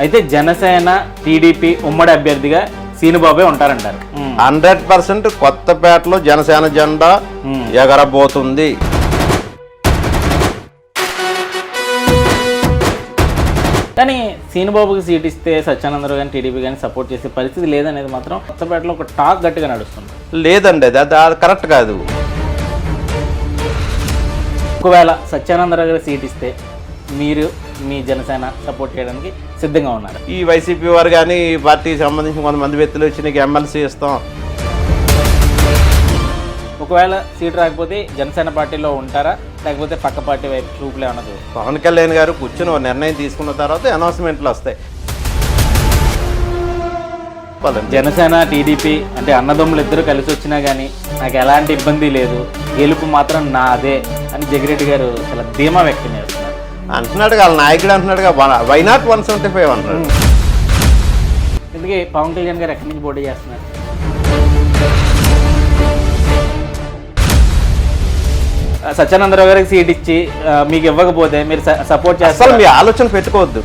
అయితే జనసేన టీడీపీ ఉమ్మడి అభ్యర్థిగా సీనుబాబే ఉంటారంటారు ఉమ్. హండ్రెడ్ పర్సెంట్ కొత్తపేటలో జనసేన జెండా మ్మ్. ఎగరబోతుంది కానీ సీనుబాబుకి సీట్ ఇస్తే సత్యానందరావు కానీ టీడీపీ కానీ సపోర్ట్ చేసే పరిస్థితి లేదనేది మాత్రం కొత్తపేటలో ఒక టాక్ గట్టిగా నడుస్తుంది లేదండి అది అది అది కరెక్ట్ కాదు ఒకవేళ సత్యానందరావు గారు సీట్ ఇస్తే మీరు మీ జనసేన సపోర్ట్ చేయడానికి సిద్ధంగా ఉన్నారు. ఈ వైసీపీ వారు కానీ ఈ పార్టీకి సంబంధించిన కొంతమంది వ్యక్తులు వచ్చి నీకు ఎమ్మెల్సీ ఇస్తాం. ఒకవేళ సీట్ రాకపోతే జనసేన పార్టీలో ఉంటారా? లేకపోతే పక్క పార్టీ వైపు చూపులే ఉన్నది పవన్ కళ్యాణ్ గారు కూర్చుని నిర్ణయం తీసుకున్న తర్వాత అనౌన్స్మెంట్లు వస్తాయి. జనసేన టీడీపీ అంటే అన్నదమ్ములు ఇద్దరు కలిసి వచ్చినా కానీ నాకు ఎలాంటి ఇబ్బంది లేదు. గెలుపు మాత్రం నాదే అని జగిరెడ్డి గారు చాలా ధీమా వ్యక్తం చేస్తున్నారు అంటున్నాడు వాళ్ళ నాయకుడు అంటున్నాడుగా why not one seventy five అంటున్నాడు అందుకే పవన్ కళ్యాణ్ గారు ఎక్కడి నుంచి పోటీ చేస్తున్నారు? సత్యానందరావు గారికి సీట్ ఇచ్చి మీకు ఇవ్వకపోతే మీరు సపోర్ట్ చేస్తారు. మీ ఆలోచన పెట్టుకోవద్దు.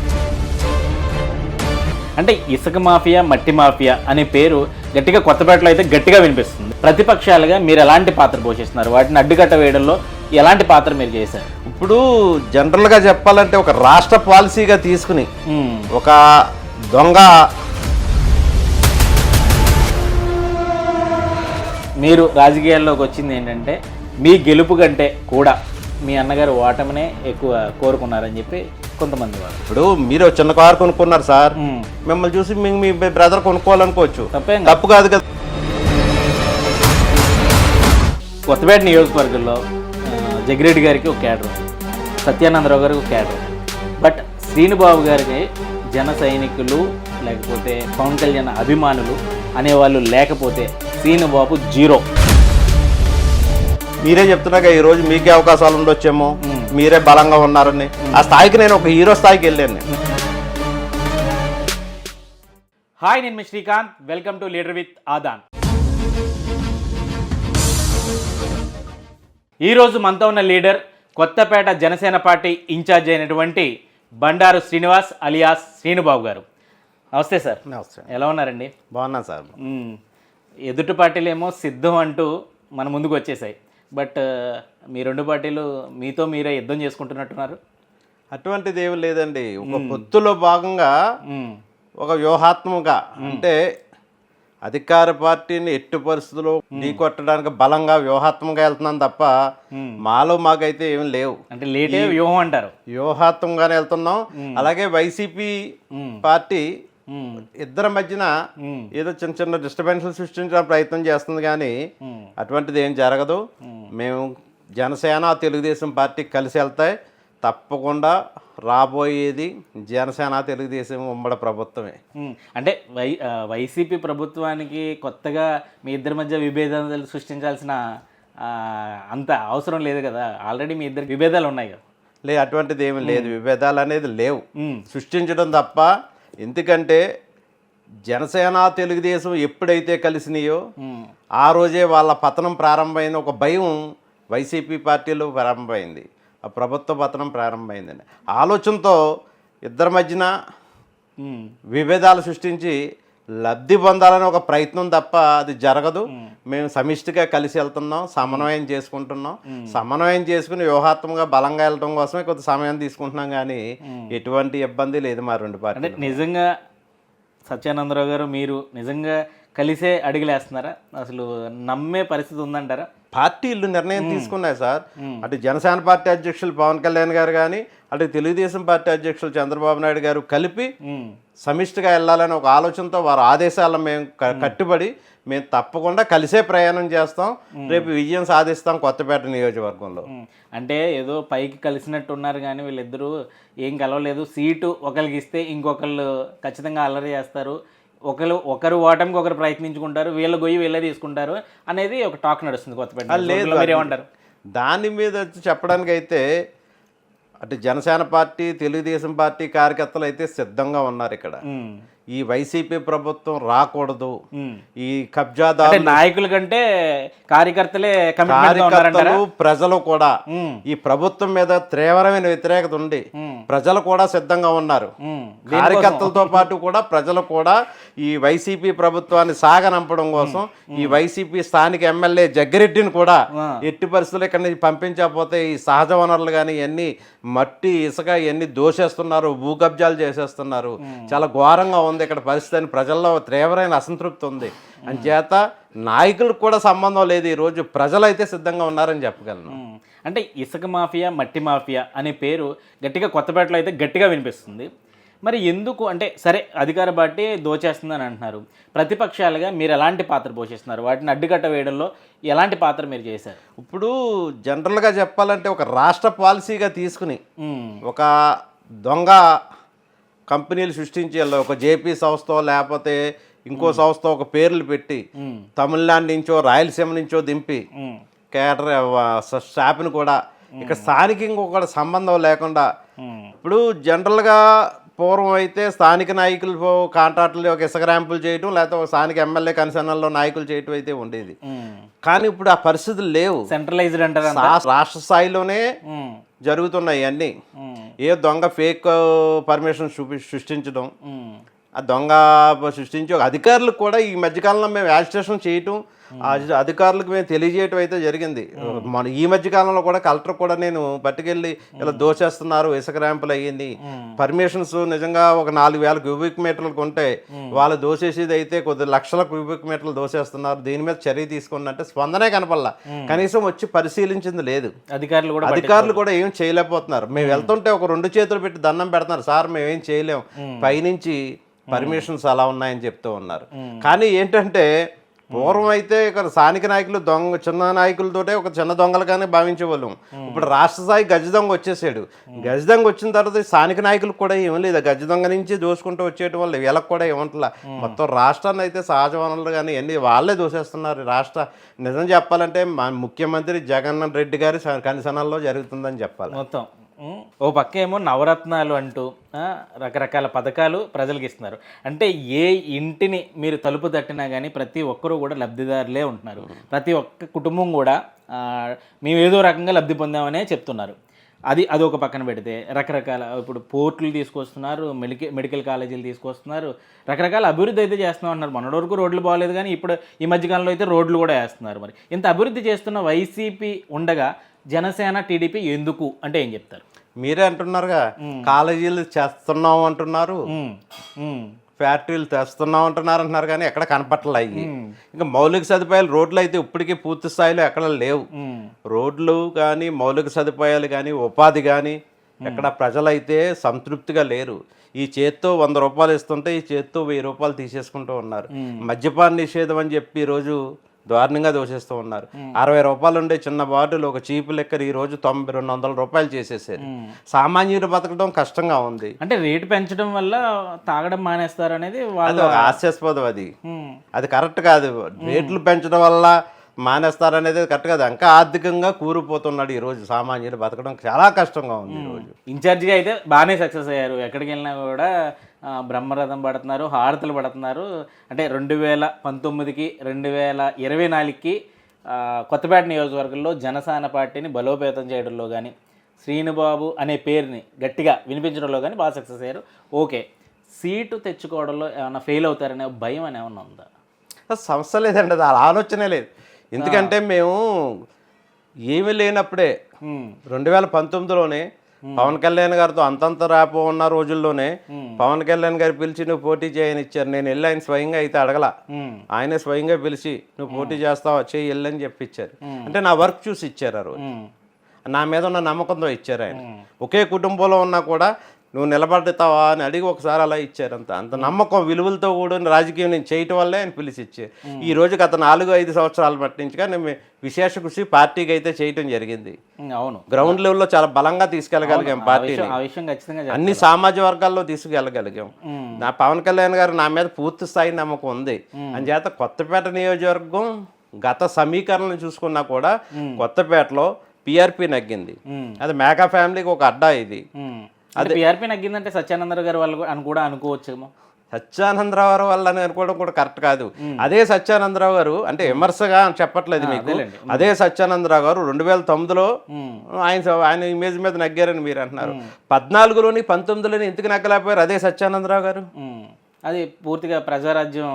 అంటే ఇసుక మాఫియా మట్టి మాఫియా అనే పేరు గట్టిగా కొత్తపేటలో అయితే గట్టిగా వినిపిస్తుంది. ప్రతిపక్షాలుగా మీరు ఎలాంటి పాత్ర పోషిస్తున్నారు? వాటిని అడ్డుకట్ట వేయడంలో ఎలాంటి పాత్ర మీరు చేశారు? ఇప్పుడు జనరల్గా చెప్పాలంటే ఒక రాష్ట్ర పాలసీగా తీసుకుని ఒక దొంగ మీరు రాజకీయాల్లోకి వచ్చింది ఏంటంటే మీ గెలుపు కంటే కూడా మీ అన్నగారు ఓటమినే ఎక్కువ కోరుకున్నారని చెప్పి కొంతమంది వారు ఇప్పుడు మీరు చిన్న కారు కొనుక్కున్నారు సార్. మిమ్మల్ని చూసి మీ- మీ బ్రదర్ కొనుక్కోవాలనుకోవచ్చు. తప్పేం. తప్పు కాదు కదా. కొత్తపేట నియోజకవర్గంలో జగిరెడ్డి గారికి ఒక క్యాడర్. సత్యానందరావు గారికి ఒక క్యాడర్. బట్ శ్రీనుబాబు గారికి జన సైనికులు లేకపోతే పవన్ కళ్యాణ్ అభిమానులు అనేవాళ్ళు లేకపోతే శ్రీనుబాబు జీరో మీరే చెప్తున్నాగా ఈ రోజు మీకే అవకాశాలు ఉండొచ్చేమో. మీరే బలంగా ఉన్నారని ఆ స్థాయికి నేను ఒక హీరో స్థాయికి వెళ్ళాను. హాయ్ నేను మీ Srikanth welcome to leader with Aadhan ఈరోజు మనతో ఉన్న leader Kothapeta Janasena party incharge అయినటువంటి బండారు శ్రీనివాస్ అలియాస్ శ్రీనుబాబు గారు. నమస్తే సార్. నమస్తే. ఎలా ఉన్నారండి? బాగున్నా సార్. ఎదుటి పార్టీలేమో సిద్ధం అంటూ మన ముందుకు వచ్చేసాయి. బట్ మీ రెండు పార్టీలు మీతో మీరే యుద్ధం చేసుకుంటున్నట్టున్నారు. అటువంటిది ఏమి లేదండి. ఒక పొత్తులో భాగంగా. ఒక వ్యూహాత్మకంగా అంటే అధికార పార్టీని ఎట్టి పరిస్థితుల్లో ఢీకొట్టడానికి బలంగా వ్యూహాత్మకంగా వెళ్తున్నాం తప్ప. మాలో మాకైతే ఏమి లేవు అంటే లేటే వ్యూహం అంటారు వ్యూహాత్మకంగానే వెళ్తున్నాం అలాగే వైసీపీ. పార్టీ. ఇద్దరి మధ్యన. ఏదో చిన్న చిన్న డిస్టర్బెన్స్లు సృష్టించడానికి ప్రయత్నం చేస్తుంది కానీ. అటువంటిది ఏం జరగదు మేము జనసేన తెలుగుదేశం పార్టీ కలిసి వెళ్తాయి తప్పకుండా రాబోయేది జనసేన తెలుగుదేశం ఉమ్మడి ప్రభుత్వమే. అంటే వై వైసీపీ ప్రభుత్వానికి కొత్తగా మీ ఇద్దరి మధ్య విభేదాలు సృష్టించాల్సిన అంత అవసరం లేదు కదా. ఆల్రెడీ మీ ఇద్దరికి విభేదాలు ఉన్నాయి కదా. లే అటువంటిది ఏమి లేదు. విభేదాలు అనేది లేవు. సృష్టించడం తప్ప ఎందుకంటే జనసేన తెలుగుదేశం ఎప్పుడైతే కలిసినాయో ఆ రోజే వాళ్ళ పతనం ప్రారంభమైన ఒక భయం వైసీపీ పార్టీలో ప్రారంభమైంది. ఆ ప్రభుత్వ పతనం ప్రారంభమైందండి. ఆలోచనతో ఇద్దరి మధ్యన విభేదాలు సృష్టించి లబ్ధి పొందాలని ఒక ప్రయత్నం తప్ప అది జరగదు. మేము సమిష్టిగా కలిసి వెళ్తున్నాం సమన్వయం చేసుకుంటున్నాం. సమన్వయం చేసుకుని వ్యూహాత్మకంగా బలంగా వెళ్ళడం కోసమే కొంత సమయం తీసుకుంటున్నాం కానీ ఎటువంటి ఇబ్బంది లేదు మా రెండు అంటే పార్టీలు నిజంగా సత్యానందరావు గారు మీరు నిజంగా కలిసే అడుగులేస్తున్నారా? అసలు నమ్మే పరిస్థితి ఉందంటారా? పార్టీలు నిర్ణయం తీసుకున్నాయి సార్. అటు జనసేన పార్టీ అధ్యక్షులు పవన్ కళ్యాణ్ గారు కానీ అటు తెలుగుదేశం పార్టీ అధ్యక్షులు చంద్రబాబు నాయుడు గారు కలిపి సమిష్టిగా వెళ్ళాలని ఒక ఆలోచనతో వారి ఆదేశాలను మేము కట్టుబడి మేము తప్పకుండా కలిసే ప్రయాణం చేస్తాం. రేపు విజయం సాధిస్తాం కొత్తపేట నియోజకవర్గంలో. అంటే ఏదో పైకి కలిసినట్టు ఉన్నారు కానీ వీళ్ళిద్దరూ ఏం కలవలేదు. సీటు ఒకరికి ఇస్తే ఇంకొకళ్ళు ఖచ్చితంగా అల్లరి చేస్తారు. ఒకరు ఒకరు ఓటమికి ఒకరు ప్రయత్నించుకుంటారు వీళ్ళ గొయ్యి వీళ్ళే తీసుకుంటారు అనేది ఒక టాక్ నడుస్తుంది కొత్తపేట లేదు నియోజకవర్గంలో. మీరు ఏమంటారు దాని మీద వచ్చి చెప్పడానికి అయితే అటు జనసేన పార్టీ తెలుగుదేశం పార్టీ కార్యకర్తలు అయితే సిద్ధంగా ఉన్నారు ఇక్కడ. ఈ వైసీపీ ప్రభుత్వం రాకూడదు. ఈ కబ్జాదారు నాయకుల కంటే కార్యకర్తలే కార్యకర్తలు ప్రజలు కూడా. ఈ ప్రభుత్వం మీద తీవ్రమైన వ్యతిరేకత ఉంది. ప్రజలు కూడా సిద్ధంగా ఉన్నారు. కార్యకర్తలతో పాటు కూడా ప్రజలు కూడా ఈ వైసీపీ ప్రభుత్వాన్ని సాగనంపడం కోసం ఈ వైసీపీ స్థానిక ఎమ్మెల్యే జగ్గిరెడ్డిని కూడా. ఎట్టి పరిస్థితులు ఇక్కడ నుంచి పంపించకపోతే ఈ సహజ వనరులు కానీ ఇవన్నీ మట్టి ఇసుక ఇవన్నీ దోషేస్తున్నారు భూ కబ్జాలు చేసేస్తున్నారు చాలా ఘోరంగా ఉంది. ఇక్కడ పరిస్థితి అని ప్రజల్లో తీవ్రమైన అసంతృప్తి ఉంది. అంచేత నాయకులకు కూడా సంబంధం లేదు. ఈ రోజు ప్రజలు అయితే సిద్ధంగా ఉన్నారని చెప్పగలను. అంటే ఇసుక మాఫియా మట్టి మాఫియా అనే పేరు గట్టిగా కొత్తపేటలో అయితే గట్టిగా వినిపిస్తుంది. మరి ఎందుకు అంటే సరే అధికార పార్టీ దోచేస్తుందని అంటున్నారు. ప్రతిపక్షాలుగా మీరు ఎలాంటి పాత్ర పోషిస్తున్నారు? వాటిని అడ్డుకట్ట వేయడంలో ఎలాంటి పాత్ర మీరు చేశారు? ఇప్పుడు జనరల్గా చెప్పాలంటే ఒక రాష్ట్ర పాలసీగా తీసుకుని ఒక దొంగ కంపెనీలు సృష్టించి ఒక జేపీ సంస్థ లేకపోతే ఇంకో సంస్థ ఒక పేర్లు పెట్టి తమిళనాడు నుంచో రాయలసీమ నుంచో దింపి కేటర్ స్టాఫ్ని కూడా ఇక్కడ స్థానికంగా కూడా సంబంధం లేకుండా ఇప్పుడు జనరల్గా పూర్వం అయితే స్థానిక నాయకులు కాంట్రాక్టులు ఒక ఇసుక ర్యాంపులు చేయటం లేకపోతే ఒక స్థానిక ఎమ్మెల్యే కన్సర్నల్లో నాయకులు చేయటం అయితే ఉండేది. కానీ ఇప్పుడు ఆ పరిస్థితులు లేవు. సెంట్రలైజ్డ్ అంటారా రా- రాష్ట్ర స్థాయిలోనే జరుగుతున్నాయి అన్నీ. ఏ దొంగ ఫేక్ పర్మిషన్ సృష్టించడం ఆ దొంగ సృష్టించి ఒక అధికారులకు కూడా ఈ మధ్యకాలంలో మేము యాజిటేషన్ చేయటం అధికారులకు మేము తెలియజేయటం అయితే జరిగింది మన ఈ మధ్యకాలంలో కూడా కలెక్టర్ కూడా నేను పట్టుకెళ్ళి ఇలా దోచేస్తున్నారు ఇసుక ర్యాంపులు అయ్యింది. పర్మిషన్స్ నిజంగా ఒక నాలుగు వేల క్యూబిక్ మీటర్లకు ఉంటే వాళ్ళు దోసేసేది అయితే కొద్ది లక్షల క్యూబిక్ మీటర్లు దోసేస్తున్నారు దీని మీద చర్య తీసుకుని అంటే స్పందనే కనపల్లా కనీసం వచ్చి పరిశీలించింది లేదు. అధికారులు కూడా అధికారులు కూడా ఏం చేయలేకపోతున్నారు. మేము వెళ్తుంటే ఒక రెండు చేతులు పెట్టి దండం పెడుతున్నారు. సార్ మేము ఏం చేయలేం పైనుంచి పర్మిషన్స్ అలా ఉన్నాయని చెప్తూ ఉన్నారు. కానీ ఏంటంటే పూర్వం అయితే ఇక్కడ స్థానిక నాయకులు దొంగ చిన్న నాయకులతోటే ఒక చిన్న దొంగలుగానే భావించేవాళ్ళం. ఇప్పుడు రాష్ట్ర స్థాయి గజ దొంగ వచ్చేసాడు. గజ దొంగ వచ్చిన తర్వాత స్థానిక నాయకులకు కూడా ఏం లేదు. గజ దొంగ నుంచి దోసుకుంటూ వచ్చేటి వాళ్ళు వీళ్ళకి కూడా ఏమంటలా? మొత్తం రాష్ట్రాన్ని అయితే సహజ వనరులు కానీ అన్ని వాళ్ళే దోసేస్తున్నారు. రాష్ట్ర నిజం చెప్పాలంటే మా ముఖ్యమంత్రి జగన్ రెడ్డి గారి కనిసనాల్లో జరుగుతుందని చెప్పాలి. మొత్తం. ఓ పక్క ఏమో నవరత్నాలు అంటూ రకరకాల పథకాలు ప్రజలకు ఇస్తున్నారు. అంటే ఏ ఇంటిని మీరు తలుపు తట్టినా కానీ ప్రతి ఒక్కరూ కూడా లబ్ధిదారులే ఉంటున్నారు. ప్రతి ఒక్క కుటుంబం కూడా మేము ఏదో రకంగా లబ్ధి పొందామనే చెప్తున్నారు. అది అది ఒక పక్కన పెడితే రకరకాల ఇప్పుడు పోర్టులు తీసుకొస్తున్నారు మెడికల్ మెడికల్ కాలేజీలు తీసుకొస్తున్నారు రకరకాల అభివృద్ధి అయితే చేస్తున్నాం అంటున్నారు మొన్నటి వరకు రోడ్లు బాగాలేదు కానీ ఇప్పుడు ఈ మధ్యకాలంలో అయితే రోడ్లు కూడా వేస్తున్నారు మరి. ఇంత అభివృద్ధి చేస్తున్న వైసీపీ ఉండగా జనసేన టీడీపీ ఎందుకు అంటే ఏం చెప్తారు? మీరే అంటున్నారుగా. కాలేజీలు చేస్తున్నాం అంటున్నారు. ఫ్యాక్టరీలు తెస్తున్నాం అంటున్నారు అంటున్నారు కానీ ఎక్కడ కనపట్టలే అయ్యి. ఇంకా మౌలిక సదుపాయాలు రోడ్లు అయితే ఇప్పటికీ పూర్తి స్థాయిలో ఎక్కడ లేవు. రోడ్లు కానీ మౌలిక సదుపాయాలు కానీ ఉపాధి కానీ ఎక్కడ ప్రజలైతే సంతృప్తిగా లేరు. ఈ చేత్తో వంద రూపాయలు ఇస్తుంటే ఈ చేత్తో వెయ్యి రూపాయలు తీసేసుకుంటూ ఉన్నారు. మద్యపాన నిషేధం అని చెప్పి ఈరోజు దారుణంగా దోషిస్తూ ఉన్నారు. అరవై రూపాయలు ఉండే చిన్న బాటిల్ ఒక చీపు లెక్కన ఈ రోజు తొంభై రెండు వందల రూపాయలు చేసేసారు. సామాన్యుడు బతకడం కష్టంగా ఉంది. అంటే రేటు పెంచడం వల్ల తాగడం మానేస్తారు అనేది వాళ్ళ హాస్యాస్పదం అది. అది కరెక్ట్ కాదు. రేట్లు పెంచడం వల్ల మానేస్తారనేది కరెక్ట్ కాదు. ఇంకా ఆర్థికంగా కూరుకుపోతున్నాడు ఈ రోజు సామాన్యుడు బతకడం చాలా కష్టంగా ఉంది ఈ రోజు. ఇన్ఛార్జిగా అయితే బాగానే సక్సెస్ అయ్యారు. ఎక్కడికి వెళ్ళినా కూడా బ్రహ్మరథం పడుతున్నారు హారతులు పడుతున్నారు. అంటే రెండు వేల పంతొమ్మిదికి రెండు వేల ఇరవై నాలుగుకి కొత్తపేట నియోజకవర్గంలో జనసేన పార్టీని బలోపేతం చేయడంలో కానీ శ్రీనుబాబు అనే పేరుని గట్టిగా వినిపించడంలో కానీ బాగా సక్సెస్ అయ్యారు. ఓకే. సీటు తెచ్చుకోవడంలో ఏమైనా ఫెయిల్ అవుతారనే భయం అని ఏమన్నా ఉందా? సమస్య లేదండి. అది ఆలోచనే లేదు. ఎందుకంటే మేము ఏమీ లేనప్పుడే రెండు వేల పంతొమ్మిదిలోనే పవన్ కళ్యాణ్ గారితో అంతంత ర్యాప్ ఉన్న రోజుల్లోనే పవన్ కళ్యాణ్ గారు పిలిచి నువ్వు పోటీ చేయని ఇచ్చారు నేను వెళ్ళి ఆయన స్వయంగా అయితే అడగల. ఆయనే స్వయంగా పిలిచి నువ్వు పోటీ చేస్తావా చేయి వెళ్ళని చెప్పి ఇచ్చారు అంటే నా వర్క్ చూసి ఇచ్చారు ఆ రోజు. నా మీద ఉన్న నమ్మకంతో ఇచ్చారు ఆయన. ఒకే కుటుంబంలో ఉన్నా కూడా నువ్వు నిలబడతావా? అని అడిగి ఒకసారి అలా ఇచ్చారు అంత నమ్మకం విలువలతో కూడిన రాజకీయం నేను చేయటం వల్లే ఆయన పిలిచి ఇచ్చారు. ఈ రోజు గత నాలుగు ఐదు సంవత్సరాలు పట్టించుగా నేను విశేష కృషి పార్టీకి అయితే చేయటం జరిగింది. అవును. గ్రౌండ్ లెవెల్లో చాలా బలంగా తీసుకెళ్ళగలిగాం పార్టీని. అన్ని సామాజిక వర్గాల్లో తీసుకెళ్ళగలిగాం. నా పవన్ కళ్యాణ్ గారు నా మీద పూర్తి స్థాయి నమ్మకం ఉంది. అంచేత కొత్తపేట నియోజకవర్గం గత సమీకరణలు చూసుకున్నా కూడా కొత్తపేటలో పిఆర్పి నగ్గింది. అది మేకా ఫ్యామిలీకి ఒక అడ్డా ఇది. ఉమ్. అంటే పిఆర్పీ నగ్గిందంటే సత్యానందరావు గారు వాళ్ళు అని కూడా అనుకోవచ్చేమో. సత్యానందరావు వల్ల అని అనుకోవడం కూడా కరెక్ట్ కాదు. అదే సత్యానందరావు గారు అంటే విమర్శగా అని చెప్పట్లేదు మీకు. అదే సత్యానందరావు గారు రెండు వేల తొమ్మిదిలో. ఆయన ఆయన ఇమేజ్ మీద నగ్గారని మీరు అంటున్నారు. పద్నాలుగులోని పంతొమ్మిదిలోని ఎందుకు నగ్గలేకపోయారు అదే సత్యానందరావు గారు. అది పూర్తిగా ప్రజారాజ్యం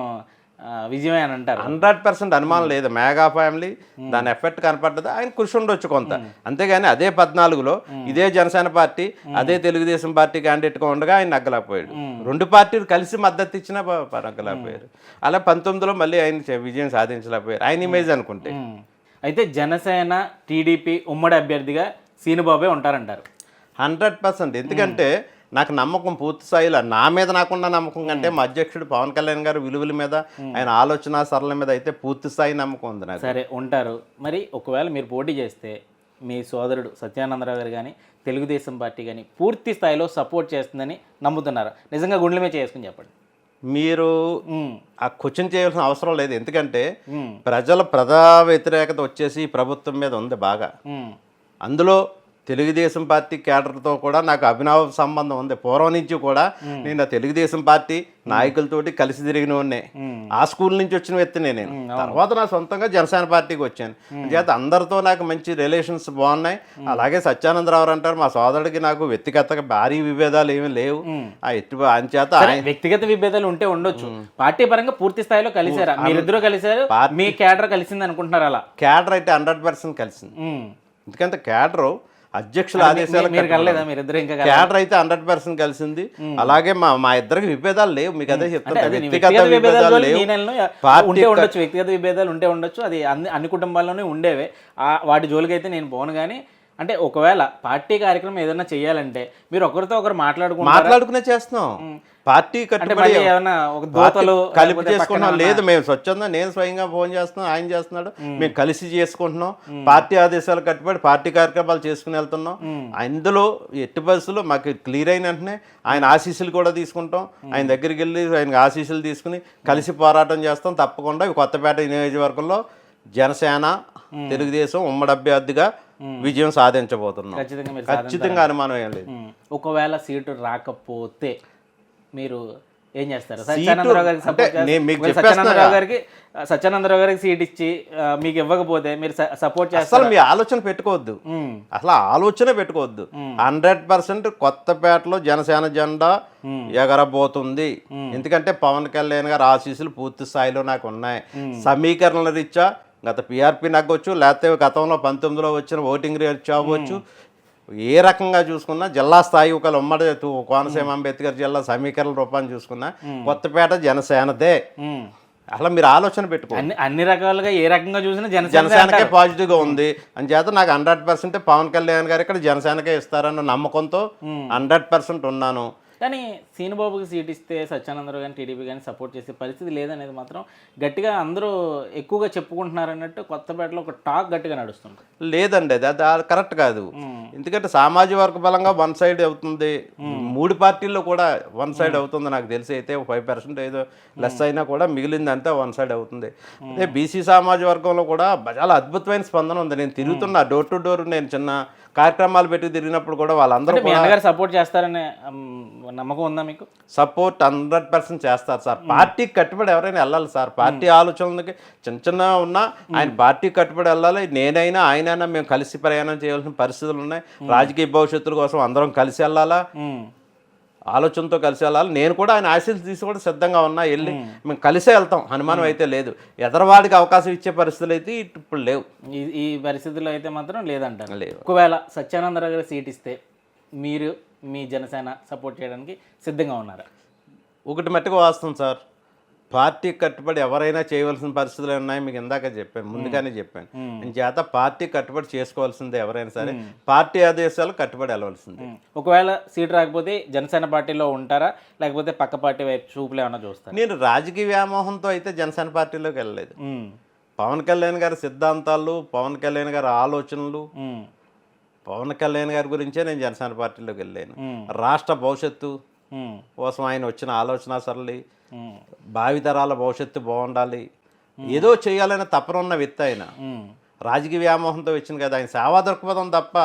విజయమే అని అంటారు హండ్రెడ్ పర్సెంట్ అనుమానం లేదు. మేఘా ఫ్యామిలీ దాని ఎఫెక్ట్ కనపడ్డది. ఆయన కృషి ఉండొచ్చు కొంత. అంతేగాని అదే పద్నాలుగులో ఇదే జనసేన పార్టీ అదే తెలుగుదేశం పార్టీ క్యాండిడేట్గా ఉండగా ఆయన నగ్గలేకపోయాడు. రెండు పార్టీలు కలిసి మద్దతు ఇచ్చినా నగ్గలేకపోయారు. అలా పంతొమ్మిదిలో మళ్ళీ ఆయన విజయం సాధించలేకపోయారు. ఆయన ఇమేజ్ అనుకుంటే. అయితే జనసేన టీడీపీ ఉమ్మడి అభ్యర్థిగా సీనుబాబే ఉంటారంటారు. Hundred percent. ఎందుకంటే నాకు నమ్మకం పూర్తి స్థాయిలో నా మీద నాకున్న నమ్మకం కంటే మా అధ్యక్షుడు పవన్ కళ్యాణ్ గారు విలువల మీద ఆయన ఆలోచన సరళ మీద అయితే పూర్తి స్థాయి నమ్మకం ఉంది నాకు. సరే ఉంటారు. మరి ఒకవేళ మీరు పోటీ చేస్తే మీ సోదరుడు సత్యానందరావు గారు కానీ తెలుగుదేశం పార్టీ కానీ పూర్తి స్థాయిలో సపోర్ట్ చేస్తుందని నమ్ముతున్నారు. నిజంగా గుండెల మీద చేసుకుని చెప్పండి. మీరు. ఆ క్వశ్చన్ చేయాల్సిన అవసరం లేదు. ఎందుకంటే. ప్రజల ప్రజా వ్యతిరేకత వచ్చేసి ప్రభుత్వం మీద ఉంది బాగా. అందులో తెలుగుదేశం పార్టీ కేడర్తో కూడా నాకు అభినవ సంబంధం ఉంది. పూర్వం నుంచి కూడా నేను తెలుగుదేశం పార్టీ నాయకులతోటి కలిసి తిరిగిన వాడినే. ఆ స్కూల్ నుంచి వచ్చిన వ్యక్తినే నేను. తర్వాత నా సొంతంగా జనసేన పార్టీకి వచ్చాను. చేత అందరితో నాకు మంచి రిలేషన్స్ బాగున్నాయి. అలాగే సత్యానందరావు అంటారు మా సోదరుడికి నాకు వ్యక్తిగతంగా భారీ విభేదాలు ఏమీ లేవు. ఆ ఎట్టి ఆయన చేత వ్యక్తిగత విభేదాలు ఉంటే ఉండొచ్చు. పార్టీ పరంగా పూర్తి స్థాయిలో కలిసారా మీరిద్దరూ కలిసారు మీ క్యాడర్ కలిసింది అనుకుంటున్నారు అలా? క్యాడర్ అయితే హండ్రెడ్ పర్సెంట్ కలిసింది. ఎందుకంటే క్యాడర్ అధ్యక్షుల ఆదేశాలు? క్యాడర్ అయితే హండ్రెడ్ పర్సెంట్ కలిసింది. అలాగే మా మా ఇద్దరికి విభేదాలు లేవు. మీకు అదే చెప్తాను వ్యక్తిగత విభేదాలు లేవు. పార్టీ ఉండొచ్చు వ్యక్తిగత విభేదాలు ఉంటే ఉండొచ్చు. అది అన్ని అన్ని కుటుంబాల్లోనే ఉండేవే. ఆ వాటి జోలికి అయితే నేను పోను కానీ అంటే ఒకవేళ పార్టీ కార్యక్రమం ఏదైనా చేయాలంటే మీరు ఒకరితో ఒకరు మాట్లాడుకుంటారా? మాట్లాడుకునే చేస్తున్నాం. పార్టీ కట్టుబడి కలిపి చేసుకుంటున్నాం. లేదు మేము స్వచ్ఛంగా నేను స్వయంగా ఫోన్ చేస్తున్నాం ఆయన చేస్తున్నాడు. మేము. కలిసి చేసుకుంటున్నాం. పార్టీ ఆదేశాలు కట్టుబడి పార్టీ కార్యక్రమాలు చేసుకుని వెళ్తున్నాం. అందులో ఎట్టి పరిస్థితుల్లో మాకు క్లియర్ అయిన వెంటనే ఆయన ఆశీస్సులు కూడా తీసుకుంటాం. ఆయన దగ్గరికి వెళ్ళి ఆయన ఆశీస్సులు తీసుకుని కలిసి పోరాటం చేస్తాం. తప్పకుండా కొత్తపేట నియోజకవర్గంలో జనసేన తెలుగుదేశం ఉమ్మడి అభ్యర్థిగా విజయం సాధించబోతున్నాం. ఖచ్చితంగా అనుమానం ఏం లేదు. ఒకవేళ సీటు రాకపోతే మీరు ఏం చేస్తారు? సత్యానందరావు గారికి సపోర్ట్ సత్యానందరావు గారికి సత్యానందరావు గారికి సీట్ ఇచ్చి మీకు ఇవ్వకపోతే మీరు సపోర్ట్ చేస్తారు అసలు మీ ఆలోచన పెట్టుకోవద్దు. అసలు ఆలోచన పెట్టుకోవద్దు. హండ్రెడ్ పర్సెంట్ కొత్తపేటలో జనసేన జెండా ఎగరబోతుంది. ఎందుకంటే పవన్ కళ్యాణ్ గారు ఆశీస్సులు పూర్తి స్థాయిలో నాకు ఉన్నాయి. సమీకరణల రీత్యా గత పిఆర్పి నగ్గొచ్చు లేకపోతే గతంలో పంతొమ్మిదిలో వచ్చిన ఓటింగ్ రీత్యా అవ్వచ్చు ఏ రకంగా చూసుకున్నా జిల్లా స్థాయి ఒక ఉమ్మడి కోనసీమ అంబేద్కర్ జిల్లా సమీకరణ రూపాన్ని చూసుకున్నా కొత్తపేట జనసేనదే. అసలు మీరు ఆలోచన పెట్టుకో. అన్ని రకాలుగా ఏ రకంగా చూసినా జనసేన జనసేనకే పాజిటివ్గా ఉంది. అని చేత నాకు హండ్రెడ్ పర్సెంట్ పవన్ కళ్యాణ్ గారు ఇక్కడ జనసేనకే ఇస్తారన్న నమ్మకంతో హండ్రెడ్ పర్సెంట్ ఉన్నాను. కానీ సీనుబాబుకి సీట్ ఇస్తే సత్యానందరావు కానీ టీడీపీ కానీ సపోర్ట్ చేసే పరిస్థితి లేదనేది మాత్రం గట్టిగా అందరూ ఎక్కువగా చెప్పుకుంటున్నారు అన్నట్టు కొత్తపేటలో ఒక టాక్ గట్టిగా నడుస్తుంది. లేదండి అది అది కరెక్ట్ కాదు. ఎందుకంటే సామాజిక వర్గ బలంగా వన్ సైడ్ అవుతుంది. మూడు పార్టీల్లో కూడా వన్ సైడ్ అవుతుంది నాకు తెలిసి. అయితే ఫైవ్ పర్సెంట్ ఏదో లెస్ అయినా కూడా మిగిలింది అంతా వన్ సైడ్ అవుతుంది. అదే బీసీ సామాజిక వర్గంలో కూడా చాలా అద్భుతమైన స్పందన ఉంది. నేను తిరుగుతున్నా డోర్ టు డోర్ నేను చిన్న కార్యక్రమాలు పెట్టి తిరిగినప్పుడు కూడా వాళ్ళందరూ అన్నగారు సపోర్ట్ చేస్తారనే నమ్మకం ఉందా మీకు? సపోర్ట్ హండ్రెడ్ పర్సెంట్ చేస్తారు సార్. పార్టీకి కట్టుబడి ఎవరైనా వెళ్ళాలి సార్. పార్టీ ఆలోచనలకి చిన్న చిన్న ఉన్నా ఆయన పార్టీకి కట్టుబడి వెళ్ళాలి. నేనైనా ఆయనైనా మేము కలిసి ప్రయాణం చేయవలసిన పరిస్థితులు ఉన్నాయి. రాజకీయ భవిష్యత్తుల కోసం అందరం కలిసి వెళ్ళాలా? ఆలోచనతో కలిసి వెళ్ళాలి. నేను కూడా ఆయన ఆశీస్సు తీసి కూడా సిద్ధంగా ఉన్నా. వెళ్ళి మేము. కలిసే వెళ్తాం. అనుమానం అయితే లేదు. ఎదరవాడికి అవకాశం ఇచ్చే పరిస్థితులు అయితే ఇప్పుడు లేవు. ఈ ఈ పరిస్థితుల్లో అయితే మాత్రం లేదంటారు. లేవు. ఒకవేళ సత్యానందరావు గారు సీట్ ఇస్తే మీరు మీ జనసేన సపోర్ట్ చేయడానికి సిద్ధంగా ఉన్నారా? ఒకటి మట్టుకు వాస్తవం సార్. పార్టీకి కట్టుబడి ఎవరైనా చేయవలసిన పరిస్థితులు ఉన్నాయి మీకు ఇందాక చెప్పాను ముందుగానే చెప్పాను. నేను చేత పార్టీ కట్టుబడి చేసుకోవాల్సిందే ఎవరైనా సరే పార్టీ ఆదేశాలు కట్టుబడి వెళ్ళవలసిందే. ఒకవేళ సీట్ రాకపోతే జనసేన పార్టీలో ఉంటారా? లేకపోతే పక్క పార్టీ వైపు చూపులు ఏమైనా చూస్తారా? నేను రాజకీయ వ్యామోహంతో అయితే జనసేన పార్టీలోకి వెళ్ళలేదు. పవన్ కళ్యాణ్ గారి సిద్ధాంతాలు పవన్ కళ్యాణ్ గారి ఆలోచనలు పవన్ కళ్యాణ్ గారి గురించే నేను జనసేన పార్టీలోకి వెళ్ళాను. రాష్ట్ర భవిష్యత్తు కోసం ఆయన వచ్చిన ఆలోచన సరళి భావితరాల భవిష్యత్తు బాగుండాలి. ఏదో చేయాలని తపన ఉన్న వ్యక్తి ఆయన. రాజకీయ వ్యామోహంతో వచ్చింది కదా ఆయన సేవా దృక్పథం తప్ప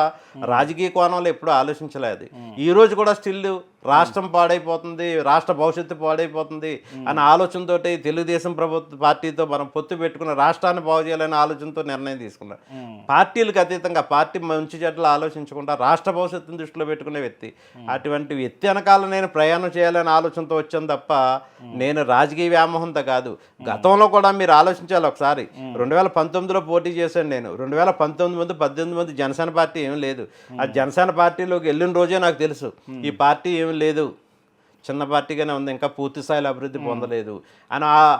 రాజకీయ కోణంలో ఎప్పుడూ ఆలోచించలేదు. ఈ రోజు కూడా స్టిల్ రాష్ట్రం పాడైపోతుంది రాష్ట్ర భవిష్యత్తు పాడైపోతుంది అనే ఆలోచనతోటి తెలుగుదేశం ప్రభుత్వ పార్టీతో మనం పొత్తు పెట్టుకున్న రాష్ట్రాన్ని బాగు చేయాలనే ఆలోచనతో నిర్ణయం తీసుకున్నారు. పార్టీలకు అతీతంగా పార్టీ మంచి చెడ్డలు ఆలోచించకుండా రాష్ట్ర భవిష్యత్తును దృష్టిలో పెట్టుకునే వ్యక్తి. అటువంటి వ్యక్తి వెనకాల నేను ప్రయాణం చేయాలనే ఆలోచనతో వచ్చాను తప్ప నేను రాజకీయ వ్యామోహంతో కాదు. గతంలో కూడా మీరు ఆలోచించాలి ఒకసారి. రెండు వేల పంతొమ్మిదిలో పోటీ చేశాను నేను. రెండు వేల పంతొమ్మిది మంది పద్దెనిమిది మంది జనసేన పార్టీ ఏం లేదు. ఆ జనసేన పార్టీలోకి వెళ్ళిన రోజే నాకు తెలుసు. ఈ పార్టీ ఏం లేదు చిన్న పార్టీగానే ఉంది ఇంకా పూర్తి స్థాయిలో అభివృద్ధి పొందలేదు అని ఆ-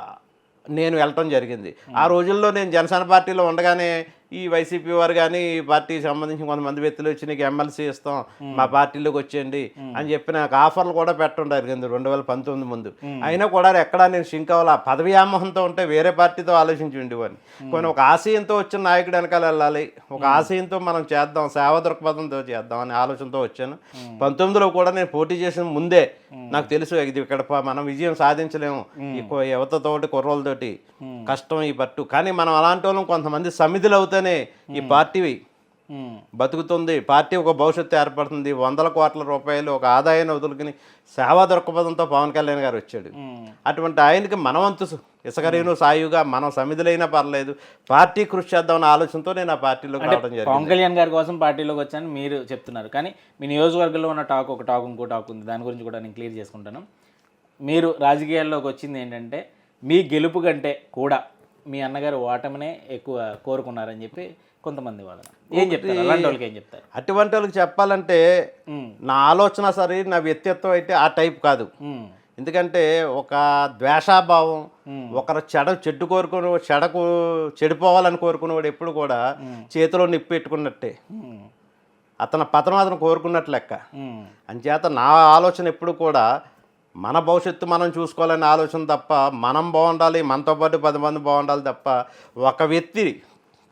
నేను వెళ్ళటం జరిగింది. ఆ రోజుల్లో నేను జనసేన పార్టీలో ఉండగానే ఈ వైసీపీ వారు కానీ ఈ పార్టీకి సంబంధించిన కొంతమంది వ్యక్తులు వచ్చి నీకు ఎమ్మెల్సీ ఇస్తాం మా పార్టీలోకి వచ్చేయండి అని చెప్పి నాకు ఆఫర్లు కూడా పెట్టడం జరిగింది రెండు వేల పంతొమ్మిది ముందు. అయినా కూడా ఎక్కడా నేను షింక్ అవ్వాలి? ఆ పదవి వ్యామోహంతో ఉంటే వేరే పార్టీతో ఆలోచించి ఉండేవాడిని. కొన్ని ఒక ఆశయంతో వచ్చిన నాయకుడు వెనకాల వెళ్ళాలి. ఒక ఆశయంతో మనం చేద్దాం సేవ దృక్పథంతో చేద్దాం అనే ఆలోచనతో వచ్చాను. పంతొమ్మిదిలో కూడా నేను పోటీ చేసిన ముందే నాకు తెలుసు ఇది ఇక్కడ మనం విజయం సాధించలేము. యువతతోటి కుర్రోళ్ళతోటి కష్టం ఈ పట్టు. కానీ మనం అలాంటి వాళ్ళం కొంతమంది సమిధులు అవుతానే ఈ పార్టీ బతుకుతుంది. పార్టీ ఒక భవిష్యత్తు ఏర్పడుతుంది. వందల కోట్ల రూపాయలు ఒక ఆదాయాన్ని వదులుకుని సేవా దృక్పథంతో పవన్ కళ్యాణ్ గారు వచ్చాడు. అటువంటి ఆయనకి మనవంతు ఇసకరీను సాయుగా మనం సమిధులైనా పర్లేదు. పార్టీ కృషి చేద్దామన్న ఆలోచనతో నేను ఆ రావడం జరిగింది. పవన్ కళ్యాణ్ గారి కోసం పార్టీలోకి వచ్చాను మీరు చెప్తున్నారు. కానీ మీ నియోజకవర్గంలో ఉన్న టాక్ ఒక టాక్ ఇంకో టాక్ ఉంది. దాని గురించి కూడా నేను క్లియర్ చేసుకుంటాను. మీరు రాజకీయాల్లోకి వచ్చింది ఏంటంటే మీ గెలుపు కంటే కూడా మీ అన్నగారు ఓటమినే ఎక్కువ కోరుకున్నారని చెప్పి కొంతమంది వాదన ఏం చెప్తారు? అలాంటి వాళ్ళకి ఏం చెప్తారు? అటువంటి వాళ్ళకి చెప్పాలంటే నా ఆలోచన సరే నా వ్యక్తిత్వం అయితే ఆ టైప్ కాదు. ఎందుకంటే ఒక ద్వేషాభావం ఒకరు చెడ చెడ్డు కోరుకుని చెడకు చెడిపోవాలని కోరుకునేవాడు ఎప్పుడు కూడా చేతిలో నిప్పు పెట్టుకున్నట్టే. అతని పతనం అతను కోరుకున్నట్లు లెక్క అంచేత నా ఆలోచన ఎప్పుడు కూడా మన భవిష్యత్తు మనం చూసుకోవాలనే ఆలోచన తప్ప మనం బాగుండాలి మనతో పాటు పది మంది బాగుండాలి తప్ప ఒక వ్యక్తి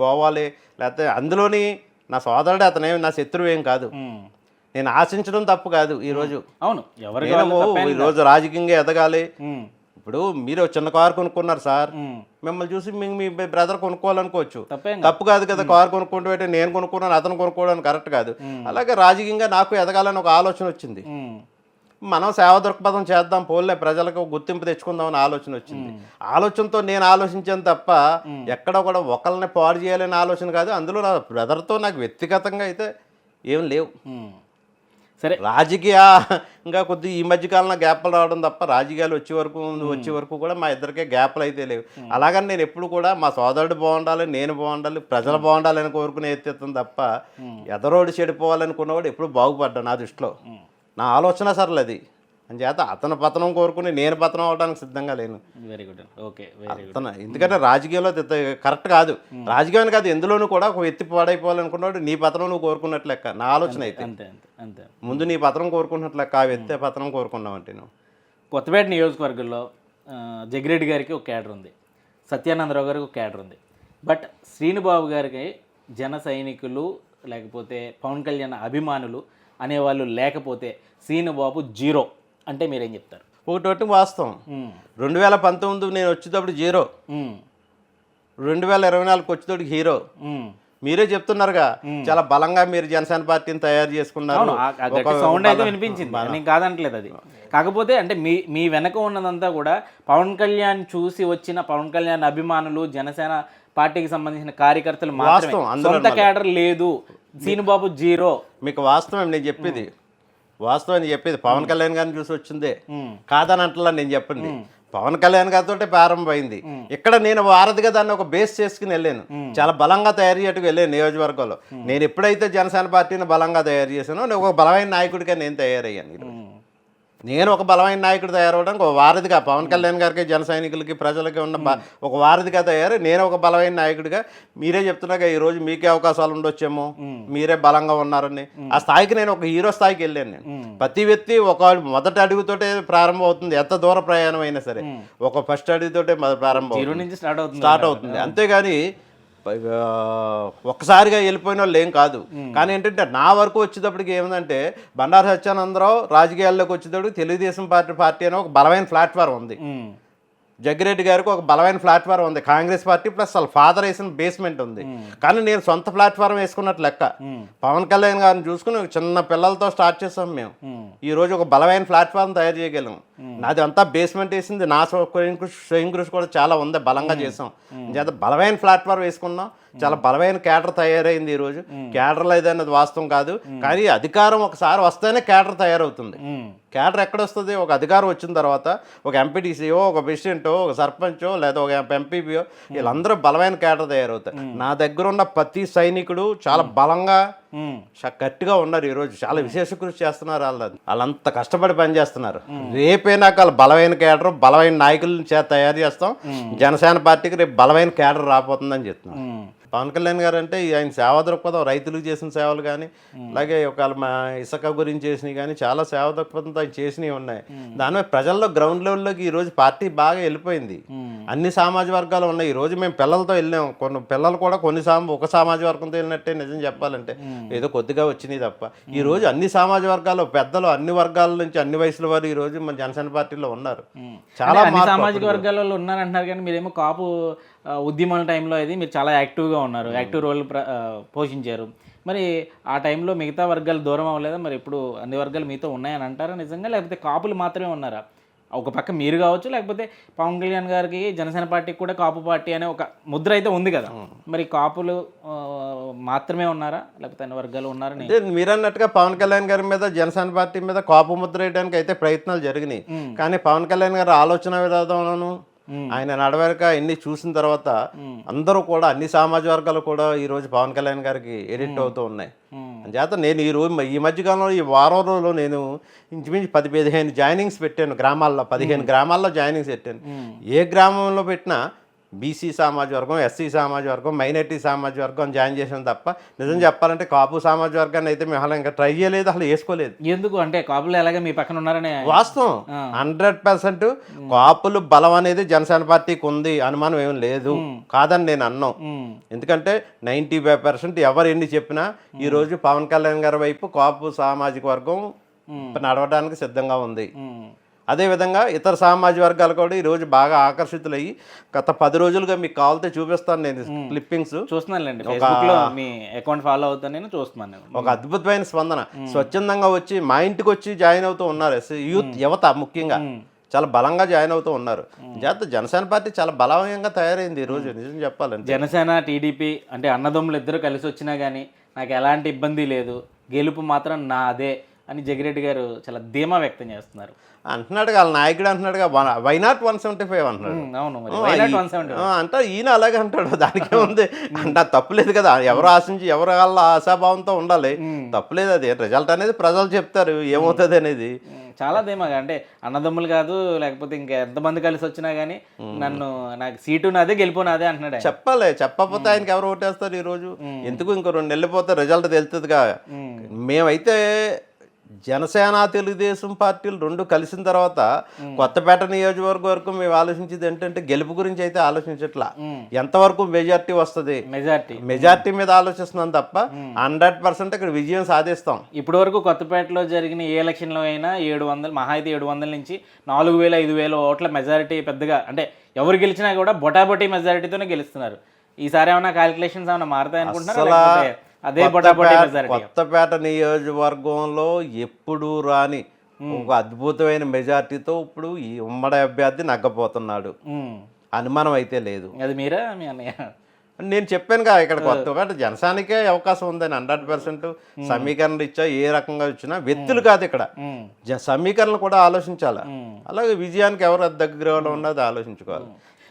పోవాలి లేకపోతే అందులోని నా సోదరుడే అతనేమి నా శత్రువు ఏం కాదు. నేను ఆశించడం తప్పు కాదు ఈరోజు అవును లేదు. ఈరోజు రాజకీయంగా ఎదగాలి. ఇప్పుడు మీరు చిన్న కారు కొనుక్కున్నారు సార్. మిమ్మల్ని చూసి మీ మీ బ్రదర్ కొనుక్కోవాలనుకోవచ్చు. తప్పేం కాదు. కాదు కారు కొనుక్కుంటూ పెట్టి నేను కొనుక్కున్నాను అతను కొనుక్కోవడానికి కరెక్ట్ కాదు. అలాగే రాజకీయంగా నాకు ఎదగాలని ఒక ఆలోచన వచ్చింది. మనం సేవ దృక్పథం చేద్దాం పోలే ప్రజలకు గుర్తింపు తెచ్చుకుందాం అని ఆలోచన వచ్చింది. ఆలోచనతో నేను ఆలోచించాను తప్ప ఎక్కడ కూడా ఒకరిని పాడు చేయాలనే ఆలోచన కాదు. అందులో నా బ్రదర్తో నాకు వ్యక్తిగతంగా అయితే ఏం లేవు. సరే. రాజకీయంగా కొద్ది ఈ మధ్య కాలంలో గ్యాప్లు రావడం తప్ప రాజకీయాలు వచ్చే వరకు వచ్చే వరకు కూడా మా ఇద్దరికే గ్యాప్లు అయితే లేవు. అలాగని నేను ఎప్పుడు కూడా మా సోదరుడు బాగుండాలి నేను బాగుండాలి ప్రజలు బాగుండాలని కోరుకునే ఎత్తెత్తం తప్ప ఎదరోడు చెడిపోవాలనుకున్నవాడు ఎప్పుడు బాగుపడ్డా నా దృష్టిలో. నా ఆలోచన సరళ అది. అంచేత అతను పతనం కోరుకుని నేను పతనం అవడానికి సిద్ధంగా లేను. Very good okay very good అతను ఎందుకంటే రాజకీయంలో కరెక్ట్ కాదు. రాజకీయం కాదు ఎందులోనూ కూడా ఒక వ్యక్తి పాడైపోవాలనుకున్నాడు నీ పతనం నువ్వు కోరుకున్నట్లు లెక్క. నా ఆలోచన అయితే. అంతే అంతే అంతే. ముందు నీ పత్రం కోరుకుంటున్నట్లు లెక్క ఆ వ్యక్తి పత్రం కోరుకున్నావు అంటే నువ్వు. కొత్తపేట నియోజకవర్గంలో ఆ, జగ్గిరెడ్డి గారికి ఒక క్యాడర్ ఉంది. సత్యానందరావు గారికి ఒక క్యాడర్ ఉంది. బట్ శ్రీనుబాబు గారికి జన సైనికులు లేకపోతే పవన్ కళ్యాణ్ అభిమానులు అనేవాళ్ళు లేకపోతే శ్రీనుబాబు జీరో అంటే మీరేం చెప్తారు? ఒకటి ఒకటి వాస్తవం. రెండు వేల పంతొమ్మిది నేను వచ్చేటప్పుడు జీరో. రెండు వేల ఇరవై నాలుగు వచ్చేటప్పుడు హీరో. మీరే చెప్తున్నారుగా చాలా బలంగా మీరు జనసేన పార్టీని తయారు చేసుకున్నారు. సౌండ్ అయితే వినిపించింది నేను కాదనట్లేదు అది. కాకపోతే అంటే మీ మీ వెనక ఉన్నదంతా కూడా పవన్ కళ్యాణ్ చూసి వచ్చిన పవన్ కళ్యాణ్ అభిమానులు జనసేన పార్టీకి సంబంధించిన కార్యకర్తలు మాత్రమే. సొంత క్యాడర్ లేదు. సీనుబాబు జీరో. మీకు వాస్తవం నేను చెప్పేది. వాస్తవం నేను చెప్పేది. పవన్ కళ్యాణ్ గారిని చూసి వచ్చిందే. కాదని అంటలా నేను చెప్పింది పవన్ కళ్యాణ్ గారితో ప్రారంభమైంది. ఇక్కడ నేను వారధిగా దాన్ని ఒక బేస్ చేసుకుని వెళ్ళాను. చాలా బలంగా తయారు చేయటకు వెళ్ళాను నియోజకవర్గంలో. నేను ఎప్పుడైతే జనసేన పార్టీని బలంగా తయారు చేశానో నేను ఒక బలమైన నాయకుడిగా నేను తయారయ్యాను నేను ఒక బలమైన నాయకుడు తయారవడానికి ఒక వారధిగా పవన్ కళ్యాణ్ గారికి జన సైనికులకి ప్రజలకి ఉన్న ఒక వారధిగా తయారు. నేను ఒక బలమైన నాయకుడిగా. మీరే చెప్తున్నాగా ఈ రోజు మీకే అవకాశాలు ఉండొచ్చేమో. మీరే బలంగా ఉన్నారని. ఆ స్థాయికి నేను ఒక హీరో స్థాయికి వెళ్ళాను నేను. ప్రతి వ్యక్తి ఒక మొదటి అడుగుతోటే ప్రారంభం అవుతుంది. ఎంత దూర ప్రయాణం అయినా సరే ఒక ఫస్ట్ అడుగుతోటే ప్రారంభం స్టార్ట్ అవుతుంది. స్టార్ట్ అవుతుంది. అంతేగాని ఒక్కసారిగా వెళ్ళిపోయిన వాళ్ళు ఏం కాదు. కానీ ఏంటంటే నా వరకు వచ్చేటప్పటికి ఏమిటంటే బండారు సత్యానందరావు రాజకీయాల్లోకి వచ్చేటప్పుడు తెలుగుదేశం పార్టీ పార్టీ అనే ఒక బలమైన ప్లాట్ఫామ్ ఉంది. జగ్గిరెడ్డి గారికి ఒక బలమైన ప్లాట్ఫారం ఉంది. కాంగ్రెస్ పార్టీ ప్లస్ వాళ్ళ ఫాదర్ వేసిన బేస్మెంట్ ఉంది. కానీ నేను సొంత ప్లాట్ఫారం వేసుకున్నట్టు లెక్క. పవన్ కళ్యాణ్ గారిని చూసుకుని చిన్న పిల్లలతో స్టార్ట్ చేసాం మేము. ఈ రోజు ఒక బలమైన ప్లాట్ఫామ్ తయారు చేయగలం నాది అంతా బేస్మెంట్ వేసింది. నా స్వయం కృషి కూడా చాలా ఉంది. బలంగా చేసాం. బలమైన ప్లాట్ఫామ్ వేసుకున్నాం. చాలా బలమైన క్యాడర్ తయారైంది ఈ రోజు. క్యాడర్ లేదన్నది వాస్తవం కాదు. కానీ అధికారం ఒకసారి వస్తేనే క్యాడర్ తయారవుతుంది. క్యాడర్ ఎక్కడ వస్తుంది ఒక అధికారం వచ్చిన తర్వాత ఒక ఎంపీటీసీఓ ఒక ప్రెసిడెంటో ఒక సర్పంచో లేదా ఒక ఎంపీపీఓ వీళ్ళందరూ బలమైన క్యాడర్ తయారవుతారు. నా దగ్గర ఉన్న ప్రతి సైనికుడు చాలా బలంగా గట్టిగా ఉన్నారు ఈరోజు చాలా విశేష కృషి చేస్తున్నారు వాళ్ళు వాళ్ళంత కష్టపడి పనిచేస్తున్నారు. రేపైనా వాళ్ళు బలమైన క్యాడర్ బలమైన నాయకులను తయారు చేస్తాం. జనసేన పార్టీకి రేపు బలమైన క్యాడర్ రాబోతుందని చెప్తున్నాం పవన్ కళ్యాణ్ గారు అంటే ఈ ఆయన సేవా దృక్పథం రైతులకు చేసిన సేవలు కానీ అలాగే ఒక మా ఇసుక గురించి చేసినవి కానీ చాలా సేవా దృక్పథంతో ఆయన చేసినవి ఉన్నాయి. దాని మీద ప్రజల్లో గ్రౌండ్ లెవెల్లోకి ఈ రోజు పార్టీ బాగా వెళ్ళిపోయింది. అన్ని సామాజిక వర్గాలు ఉన్నాయి. ఈ రోజు మేము పిల్లలతో వెళ్ళాం కొన్ని పిల్లలు కూడా కొన్ని సామ ఒక సామాజిక వర్గంతో వెళ్ళినట్టే నిజం చెప్పాలంటే. ఏదో కొద్దిగా వచ్చినాయి తప్ప. ఈ రోజు అన్ని సామాజిక వర్గాలు పెద్దలు అన్ని వర్గాల నుంచి అన్ని వయసుల వారు ఈ రోజు మన జనసేన పార్టీలో ఉన్నారు. చాలా సామాజిక వర్గాల వాళ్ళు ఉన్నారంటున్నారు కానీ మీరేమో కాపు ఆ, ఉద్యమాల టైంలో ఇది మీరు చాలా యాక్టివ్గా ఉన్నారు. యాక్టివ్ రోల్ పోషించారు. మరి ఆ టైంలో మిగతా వర్గాలు దూరం అవ్వలేదా? మరి ఇప్పుడు అన్ని వర్గాలు మీతో ఉన్నాయని అంటారా నిజంగా? లేకపోతే కాపులు మాత్రమే ఉన్నారా? ఒక పక్క మీరు కావచ్చు లేకపోతే పవన్ కళ్యాణ్ గారికి జనసేన పార్టీకి కూడా కాపు పార్టీ అనే ఒక ముద్ర అయితే ఉంది కదా. మరి కాపులు మాత్రమే ఉన్నారా? లేకపోతే అన్ని వర్గాలు ఉన్నారని అంటే మీరన్నట్టుగా పవన్ కళ్యాణ్ గారి మీద జనసేన పార్టీ మీద కాపు ముద్ర వేయడానికి అయితే ప్రయత్నాలు జరిగినాయి. కానీ పవన్ కళ్యాణ్ గారి ఆలోచన విధానంలోను ఆయన నడవడిక ఇన్ని చూసిన తర్వాత అందరూ కూడా అన్ని సామాజిక వర్గాలు కూడా ఈ రోజు పవన్ కళ్యాణ్ గారికి ఎడిట్ అవుతూ ఉన్నాయి. చేత నేను ఈ రోజు ఈ మధ్యకాలంలో ఈ వారం రోజుల్లో నేను ఇంచుమించు పది పదిహేను జాయినింగ్స్ పెట్టాను. గ్రామాల్లో పదిహేను గ్రామాల్లో జాయినింగ్స్ పెట్టాను. ఏ గ్రామంలో పెట్టినా బీసీ సామాజిక వర్గం ఎస్సీ సామాజిక వర్గం మైనార్టీ సామాజిక వర్గం జాయిన్ చేసాం తప్ప నిజం చెప్పాలంటే కాపు సామాజిక వర్గాన్ని అయితే మేము అలా ఇంకా ట్రై చేయలేదు అసలు వేసుకోలేదు. ఎందుకు అంటే కాపులు ఎలాగ మీ పక్కన ఉన్నారని వాస్తవం. హండ్రెడ్ పర్సెంట్ కాపులు బలం అనేది జనసేన పార్టీకి ఉంది అనుమానం ఏం లేదు. కాదని నేను అన్నాం. ఎందుకంటే నైంటీ ఫైవ్ పర్సెంట్ ఎవరు ఎన్ని చెప్పినా ఈ రోజు పవన్ కళ్యాణ్ గారి వైపు కాపు సామాజిక వర్గం నడవడానికి సిద్ధంగా ఉంది. అదేవిధంగా ఇతర సామాజిక వర్గాలు కూడా ఈరోజు బాగా ఆకర్షితులయ్యి గత పది రోజులుగా మీకు కావాలితే చూపిస్తాను నేను క్లిప్పింగ్స్. లో మీ అకౌంట్ ఫాలో అవుతాను నేను చూస్తున్నాను నేను. ఒక అద్భుతమైన స్పందన. స్వచ్ఛందంగా వచ్చి మా ఇంటికి వచ్చి జాయిన్ అవుతూ ఉన్నారు యూత్ యువత ముఖ్యంగా. చాలా బలంగా జాయిన్ అవుతూ ఉన్నారు. జాత జనసేన పార్టీ చాలా బలవంతంగా తయారైంది ఈ రోజు. నిజం చెప్పాలంటే. జనసేన టీడీపీ అంటే అన్నదమ్ములు ఇద్దరు కలిసి వచ్చినా కానీ నాకు ఎలాంటి ఇబ్బంది లేదు. గెలుపు మాత్రం నాదే. అని జగిరెడ్డి గారు చాలా ధీమా వ్యక్తం చేస్తున్నారు. అంటున్నాడు వాళ్ళ నాయకుడు అంటున్నాడుగా why not one seventy five అంటున్నాడు. అవును మరి why not 170? ఆ, అంటే ఈయన అలాగే అంటాడు దానికే ఉంది. అంటే తప్పులేదు కదా ఎవరు ఆశించి ఎవరు వాళ్ళ ఆశాభావంతో ఉండాలి. తప్పులేదు అది రిజల్ట్ అనేది ప్రజలు చెప్తారు ఏమవుతుంది అనేది. చాలా ధీమాగా అంటే అన్నదమ్ములు కాదు లేకపోతే ఇంకా ఎంతమంది కలిసి వచ్చినా కానీ నన్ను నాకు సీటు నాదే గెలుపు నాదే అంటున్నాడు. చెప్పాలి చెప్పకపోతే ఆయనకి ఎవరు ఓటేస్తారు ఈ రోజు ఎందుకు ఇంకో రెండు నెలలు పోతే రిజల్ట్ తెలుస్తుందిగా. ఉమ్, మేమైతే జనసేన తెలుగుదేశం పార్టీలు రెండు కలిసిన తర్వాత కొత్తపేట నియోజకవర్గం వరకు మేము ఆలోచించేది ఏంటంటే గెలుపు గురించి అయితే ఆలోచించట్లా. ఎంతవరకు మెజార్టీ వస్తుంది? మెజార్టీ. మెజార్టీ మీద ఆలోచిస్తున్నాం తప్ప హండ్రెడ్ పర్సెంట్ ఇక్కడ విజయం సాధిస్తాం. ఇప్పటి వరకు కొత్తపేటలో జరిగిన ఏ ఎలక్షన్లో అయినా ఏడు వందలు మహా అయితే ఏడు వందల నుంచి నాలుగు వేల ఐదు వేల ఓట్ల మెజారిటీ పెద్దగా అంటే ఎవరు గెలిచినా కూడా బొటాబొటీ మెజారిటీతోనే గెలుస్తున్నారు. ఈసారి ఏమైనా క్యాలిక్యులేషన్స్ ఏమైనా మారుతాయి అనుకుంటున్నారా అసలు లేకపోతే అదే కొత్తపేట- నియోజకవర్గంలో ఎప్పుడు రాని ఒక అద్భుతమైన మెజార్టీతో ఇప్పుడు ఈ ఉమ్మడి అభ్యర్థి నగ్గపోతున్నాడు. అనుమానం అయితే లేదు. అది మీరా? మీ అన్నయ్య? నేను చెప్పానుగా ఇక్కడ కొత్తపేట జనసానికే అవకాశం ఉందని హండ్రెడ్ పర్సెంట్ సమీకరణలు ఇచ్చా ఏ రకంగా ఇచ్చినా వ్యక్తులు కాదు ఇక్కడ. సమీకరణలు కూడా ఆలోచించాలి? అలాగే విజయానికి ఎవరు దగ్గర ఉన్నది ఆలోచించుకోవాలి.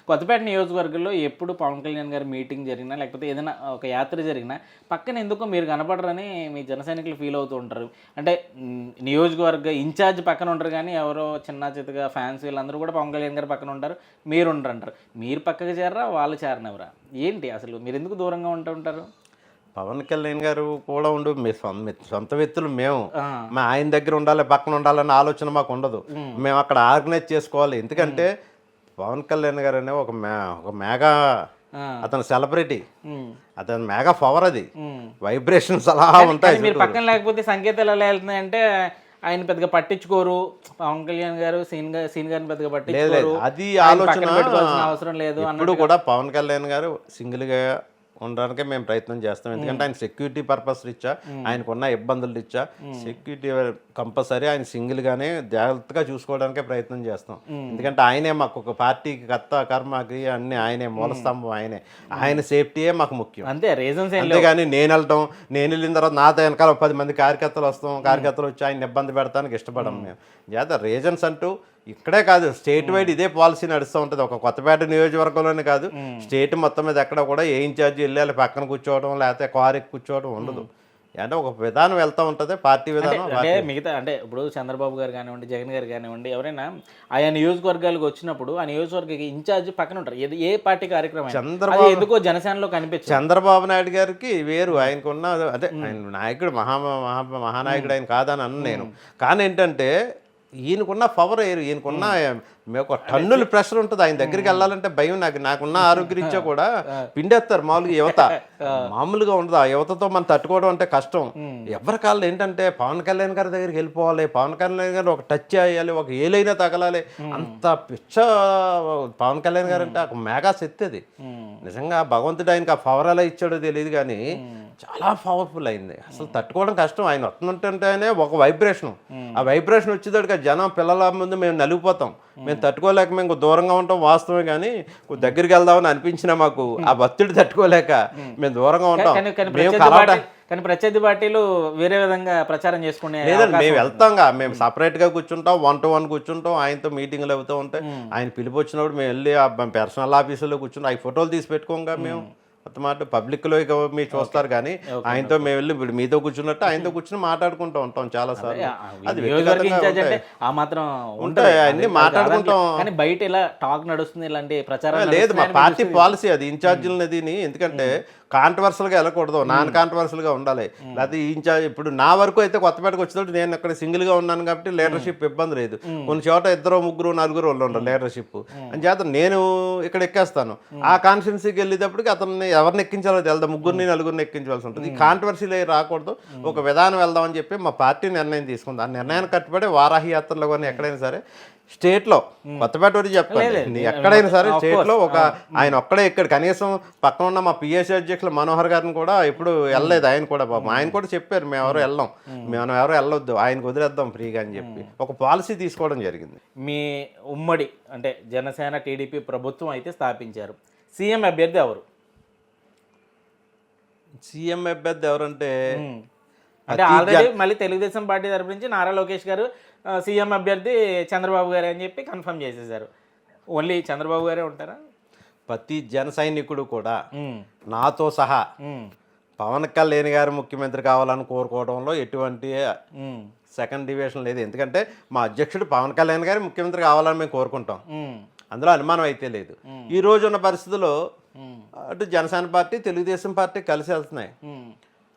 కొత్తపేట నియోజకవర్గంలో ఎప్పుడు పవన్ కళ్యాణ్ గారి మీటింగ్ జరిగినా లేకపోతే ఏదైనా ఒక యాత్ర జరిగినా పక్కన ఎందుకో మీరు కనపడరని మీ జన సైనికులు ఫీల్ అవుతూ ఉంటారు. అంటే నియోజకవర్గ ఇన్ఛార్జ్ పక్కన ఉంటారు కానీ ఎవరో చిన్న చితగా ఫ్యాన్స్ వీళ్ళందరూ కూడా పవన్ కళ్యాణ్ గారు పక్కన ఉంటారు. మీరు ఉండరు అంటారు. మీరు పక్కకు చేరరా వాళ్ళు చేరనవరా ఏంటి అసలు మీరు ఎందుకు దూరంగా ఉంటూ ఉంటారు? పవన్ కళ్యాణ్ గారు కూడా ఉండు మీ సొంత వ్యక్తులు మేము. మా ఆయన దగ్గర ఉండాలి పక్కన ఉండాలన్న ఆలోచన మాకు ఉండదు. మేము అక్కడ ఆర్గనైజ్ చేసుకోవాలి. ఎందుకంటే పవన్ కళ్యాణ్ గారు అనే ఒక మే ఒక మేఘా అతను సెలబ్రిటీ. అతను మేఘా పవర్ అది. వైబ్రేషన్స్ అలా ఉంటాయి మీరు పక్కన లేకపోతే సంకేతాలు ఎలా వెళ్తున్నాయంటే ఆయన పెద్దగా పట్టించుకోరు. పవన్ కళ్యాణ్ గారు సీన్గా సీన్ గారిని పెద్దగా పట్టించుకోరు. అది ఆలోచన అవసరం లేదు ఎప్పుడు కూడా పవన్ కళ్యాణ్ గారు సింగిల్గా ఉండడానికే మేము ప్రయత్నం చేస్తాం. ఎందుకంటే ఆయన సెక్యూరిటీ పర్పస్ రీత్యా ఆయనకున్న ఇబ్బందులు రీత్యా సెక్యూరిటీ కంపల్సరీ ఆయన సింగిల్ గానే జాగ్రత్తగా చూసుకోవడానికే ప్రయత్నం చేస్తాం. ఎందుకంటే ఆయనే మాకు ఒక పార్టీకి కర్త కర్మకి అన్ని ఆయనే మూల స్తంభం ఆయనే. ఆయన సేఫ్టీయే మాకు ముఖ్యం. అంతే రీజన్స్ అంతేగాని నేను వెళ్ళటం నేను వెళ్ళిన తర్వాత నాతో వెనకాల పది మంది కార్యకర్తలు వస్తాం. కార్యకర్తలు వచ్చి ఆయన ఇబ్బంది పెడతానికి ఇష్టపడం మేము. చేత రీజన్స్ అంటూ ఇక్కడే కాదు స్టేట్ వైడ్ ఇదే పాలసీ నడుస్తూ ఉంటుంది. ఒక కొత్తపేట నియోజకవర్గంలోనే కాదు స్టేట్ మొత్తం మీద ఎక్కడ కూడా ఏ ఇన్ఛార్జి వెళ్ళాలి పక్కన కూర్చోవడం లేకపోతే కారు ఎక్కి కూర్చోవడం ఉండదు అంటే ఒక విధానం వెళ్తూ ఉంటుంది పార్టీ విధానం అంటే మిగతా అంటే ఇప్పుడు చంద్రబాబు గారు కానివ్వండి జగన్ గారు కానివ్వండి ఎవరైనా ఆయా నియోజకవర్గాలకు వచ్చినప్పుడు ఆ నియోజకవర్గ ఇన్ఛార్జ్ పక్కన ఉంటారు. ఏది ఏ పార్టీ కార్యక్రమం. చంద్రబాబు ఎందుకో జనసేనలో కనిపించదు. చంద్రబాబు నాయుడు గారికి వేరు ఆయనకున్న అదే ఆయన నాయకుడు మహా మహా మహానాయకుడు ఆయన కాదని అన్న నేను. కానీ ఏంటంటే ఈయనకున్న పవర్ వేరు ఈయనకున్న ఒక టన్నుల ప్రెషర్ ఉంటుంది. ఆయన దగ్గరికి వెళ్ళాలంటే భయం నాకు. నాకున్న ఆరోగ్యరీత్యా కూడా పిండేస్తారు మామూలుగా యువత. మామూలుగా ఉండదు. ఆ యువతతో మనం తట్టుకోవడం అంటే కష్టం. ఎవరి కాళ్ళు ఏంటంటే పవన్ కళ్యాణ్ గారి దగ్గరికి వెళ్ళిపోవాలి పవన్ కళ్యాణ్ గారు ఒక టచ్ చేయాలి ఒక ఏలైనా తగలాలి. అంత పిచ్చ పవన్ కళ్యాణ్ గారు అంటే ఒక మెగా శక్తి అది నిజంగా భగవంతుడు ఆయనకి ఆ పవర్ ఎలా ఇచ్చాడో తెలియదు కానీ చాలా పవర్ఫుల్ అయింది. అసలు తట్టుకోవడం కష్టం. ఆయన వస్తుంటుంటేనే ఒక వైబ్రేషన్ ఆ వైబ్రేషన్ వచ్చేదానికి జనం పిల్లల ముందు మేము నలిగిపోతాం. మేము. తట్టుకోలేక మేము దూరంగా ఉంటాం వాస్తవమే కానీ దగ్గరికి వెళ్దామని అనిపించినా మాకు ఆ భక్తుడు తట్టుకోలేక మేము. దూరంగా ఉంటాం. కానీ మేము ప్రత్యర్థి కలవటం పార్టీ కానీ ప్రత్యర్థి పార్టీలు వేరే విధంగా ప్రచారం చేసుకునే లేదండి మేము వెళ్తాంగా మేము సపరేట్గా కూర్చుంటాం వన్ టు వన్ కూర్చుంటాం ఆయనతో మీటింగ్లు అవుతూ ఉంటాయి. ఆయన పిలిపి వచ్చినప్పుడు మేము వెళ్ళి ఆ పర్సనల్ ఆఫీసులో కూర్చుంటాం అవి ఫోటోలు తీసి పెట్టుకోంగా మేము. మొత్తం మాట పబ్లిక్లో ఇక మీరు చూస్తారు కానీ ఆయనతో మేము వెళ్ళి ఇప్పుడు మీతో కూర్చున్నట్టు ఆయనతో కూర్చుని మాట్లాడుకుంటూ ఉంటాం చాలా సార్లు. అది. ఆ మాత్రం ఉంటాయి. అన్నీ మాట్లాడుకుంటాం. కానీ బయట ఇలా టాక్ నడుస్తుంది ఇలాంటి ప్రచారం లేదు మా పార్టీ పాలసీ అది ఇన్ఛార్జీలు దీని ఎందుకంటే కాంట్రవర్సల్గా వెళ్ళకూడదు నాన్ కాంట్రవర్సల్గా ఉండాలి లేకపోతే ఇన్ఛార్జ్ ఇప్పుడు నా వరకు అయితే కొత్తపేటకు వచ్చినప్పుడు నేను అక్కడ సింగిల్గా ఉన్నాను కాబట్టి లీడర్షిప్ ఇబ్బంది లేదు. కొన్ని చోట ఇద్దరు ముగ్గురు నలుగురు వాళ్ళు ఉండరు లీడర్షిప్ అని చేత నేను ఇక్కడ ఎక్కేస్తాను. ఆ కాన్స్టిట్యున్సీకి వెళ్ళేటప్పటికి అతన్ని ఎవరిని ఎక్కించాలో తెలుదా? ముగ్గురిని నలుగురిని ఎక్కించవలసి ఉంటుంది. ఈ కాంట్రవర్సీలు రాకూడదు. ఒక విధానం వెళ్దామని చెప్పి మా పార్టీ నిర్ణయం తీసుకుంది. ఆ నిర్ణయాన్ని కట్టుబడి వారాహి యాత్రలో కానీ ఎక్కడైనా సరే స్టేట్లో కొత్తపేట వరకు చెప్తాను నీ ఎక్కడైనా సరే స్టేట్లో ఒక ఆయన ఒక్కడే ఇక్కడ కనీసం పక్కన ఉన్న మా పిఎస్సీ అధ్యక్షులు మనోహర్ గారిని కూడా ఇప్పుడు వెళ్ళలేదు. ఆయన కూడా పాపం. ఆయన కూడా చెప్పారు మేము ఎవరు వెళ్ళాం. మేము. ఎవరు వెళ్ళొద్దు. ఆయనకు వదిలేద్దాం ఫ్రీగా అని చెప్పి. ఒక పాలసీ తీసుకోవడం జరిగింది. మీ ఉమ్మడి అంటే జనసేన టీడీపీ ప్రభుత్వం అయితే స్థాపించారు. సీఎం అభ్యర్థి ఎవరు? సీఎం అభ్యర్థి ఎవరంటే అంటే ఆల్రెడీ మళ్ళీ తెలుగుదేశం పార్టీ తరపు నుంచి నారా లోకేష్ గారు సీఎం అభ్యర్థి చంద్రబాబు గారు అని చెప్పి కన్ఫర్మ్ చేసేసారు ఓన్లీ చంద్రబాబు గారే ఉంటారా? ప్రతి జన సైనికుడు కూడా నాతో సహా పవన్ కళ్యాణ్ గారు ముఖ్యమంత్రి కావాలని కోరుకోవడంలో ఎటువంటి సెకండ్ డివిజన్ లేదు. ఎందుకంటే మా అధ్యక్షుడు పవన్ కళ్యాణ్ గారు ముఖ్యమంత్రి కావాలని మేము కోరుకుంటాం. అందులో అనుమానం అయితే లేదు. ఈ రోజు ఉన్న పరిస్థితుల్లో అటు జనసేన పార్టీ తెలుగుదేశం పార్టీ కలిసి వెళ్తున్నాయి.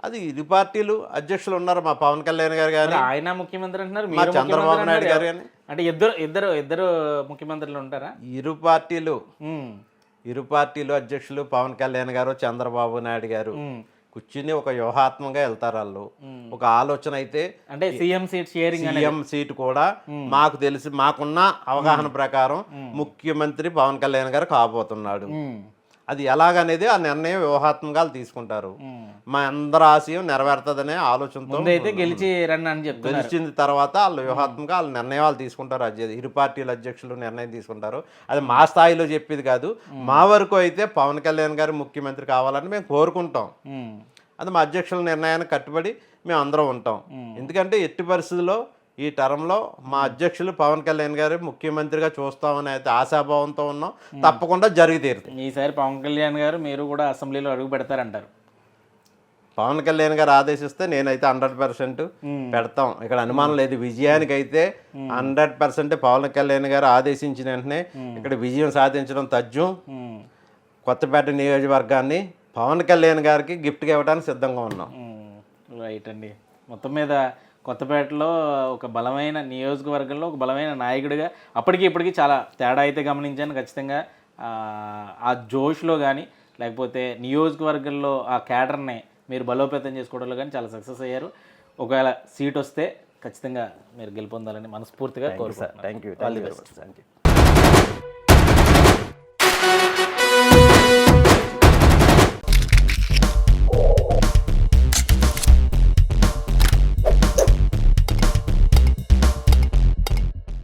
అది ఇరు పార్టీలు అధ్యక్షులు ఉన్నారు మా పవన్ కళ్యాణ్ గారు కానీ ఆయన ముఖ్యమంత్రి అంటున్నారు మా చంద్రబాబు నాయుడు గారు. కానీ అంటే ఇద్దరు ఇద్దరు ఇద్దరు ముఖ్యమంత్రులు ఉంటారా? ఇరు పార్టీలు. ఇరు పార్టీలు అధ్యక్షులు పవన్ కళ్యాణ్ గారు చంద్రబాబు నాయుడు గారు. కూర్చుని ఒక వ్యూహాత్మకంగా వెళ్తారు వాళ్ళు. ఒక ఆలోచన అయితే అంటే CM seat sharing CM seat కూడా మాకు తెలిసి మాకున్న అవగాహన ప్రకారం ముఖ్యమంత్రి పవన్ కళ్యాణ్ గారు కాబోతున్నాడు. అది ఎలాగనేది ఆ నిర్ణయం వ్యూహాత్మకంగా వాళ్ళు తీసుకుంటారు. మా అందరి ఆశయం నెరవేరుతుందనే ఆలోచనతో ముందైతే గెలిచి రండి అని చెప్తున్నారు. గెలిచిన తర్వాత వాళ్ళు వ్యూహాత్మకంగా వాళ్ళు నిర్ణయాలు తీసుకుంటారు. అధ్య ఇరు పార్టీల అధ్యక్షులు నిర్ణయం తీసుకుంటారు. అది మా స్థాయిలో చెప్పేది కాదు. మా వరకు అయితే పవన్ కళ్యాణ్ గారు ముఖ్యమంత్రి కావాలని మేము కోరుకుంటాం. అది మా అధ్యక్షుల నిర్ణయానికి కట్టుబడి మేము అందరం ఉంటాం ఎందుకంటే ఎట్టి పరిస్థితుల్లో ఈ టర్మ్లో మా అధ్యక్షులు పవన్ కళ్యాణ్ గారు ముఖ్యమంత్రిగా చూస్తామని అయితే ఆశాభావంతో ఉన్నాం. తప్పకుండా జరిగి తీరుతుంది ఈసారి పవన్ కళ్యాణ్ గారు మీరు కూడా అసెంబ్లీలో అడుగు పెడతారంటారు. పవన్ కళ్యాణ్ గారు ఆదేశిస్తే నేనైతే హండ్రెడ్ పర్సెంట్ పెడతాం. ఇక్కడ అనుమానం లేదు. విజయానికి అయితే హండ్రెడ్ పర్సెంట్ పవన్ కళ్యాణ్ గారు ఆదేశించిన వెంటనే ఇక్కడ విజయం సాధించడం తథ్యం కొత్తపేట నియోజకవర్గాన్ని పవన్ కళ్యాణ్ గారికి గిఫ్ట్గా ఇవ్వడానికి సిద్ధంగా ఉన్నాం. రైట్ అండి. మొత్తం మీద కొత్తపేటలో ఒక బలమైన నియోజకవర్గంలో ఒక బలమైన నాయకుడిగా అప్పటికి ఇప్పటికి చాలా తేడా అయితే గమనించాను. ఖచ్చితంగా ఆ, జోష్లో కానీ లేకపోతే నియోజకవర్గంలో ఆ క్యాడర్ని మీరు బలోపేతం చేసుకోవడంలో కానీ చాలా సక్సెస్ అయ్యారు. ఒకవేళ సీట్ వస్తే ఖచ్చితంగా మీరు గెలుపొందాలని మనస్ఫూర్తిగా కోరుకుంటున్నాను. Thank you. Thank you